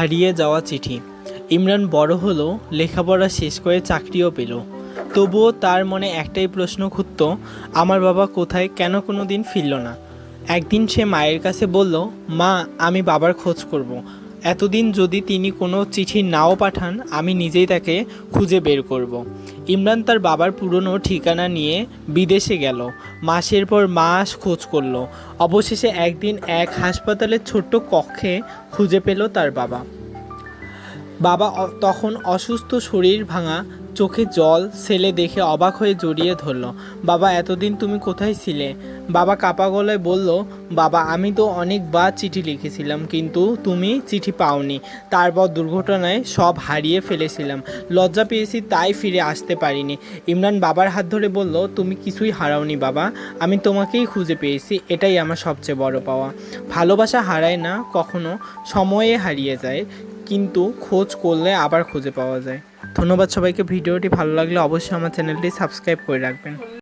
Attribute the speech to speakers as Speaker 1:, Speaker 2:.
Speaker 1: হারিয়ে যাওয়া চিঠি। ইমরান বড় হলো, লেখাপড়া শেষ করে চাকরিও পেল। তবুও তার মনে একটাই প্রশ্ন খুঁজত আমার বাবা কোথায় কেন কোনো দিন ফিরল না? একদিন সে মায়ের কাছে বলল, মা, আমি বাবার খোঁজ করব। এতদিন যদি তিনি কোনো চিঠি নাও পাঠান, আমি নিজেই তাকে খুঁজে বের করব। ইমরান তার বাবার পুরনো ঠিকানা নিয়ে বিদেশে গেল। মাসের পর মাস খোঁজ করল। অবশেষে একদিন এক হাসপাতালের ছোট্ট কক্ষে খুঁজে পেল তার বাবা। বাবা তখন অসুস্থ, শরীর ভাঙা চোখে জল, ছেলে দেখে অবাক হয়ে জড়িয়ে ধরল, বাবা, এতদিন তুমি কোথায় ছিলে? বাবা কাপা গলায় বলল, বাবা, আমি তো অনেকবার চিঠি লিখেছিলাম, কিন্তু তুমি চিঠি পাওনি। তারপর দুর্ঘটনায় সব হারিয়ে ফেলেছিলাম। লজ্জা পেয়েছি, তাই ফিরে আসতে পারিনি। ইমরান বাবার হাত ধরে বলল, তুমি কিছুই হারাওনি, বাবা। আমি তোমাকেই খুঁজে পেয়েছি, এটাই আমার সবচেয়ে বড় পাওয়া। ভালোবাসা হারায় না, কখনো। সময়ে হারিয়ে যায়, কিন্তু খোঁজ করলে আবার খুঁজে পাওয়া যায়। ধন্যবাদ সবাইকে। ভিডিওটি ভালো লাগলে অবশ্যই আমার চ্যানেলটি সাবস্ক্রাইব করে রাখবেন।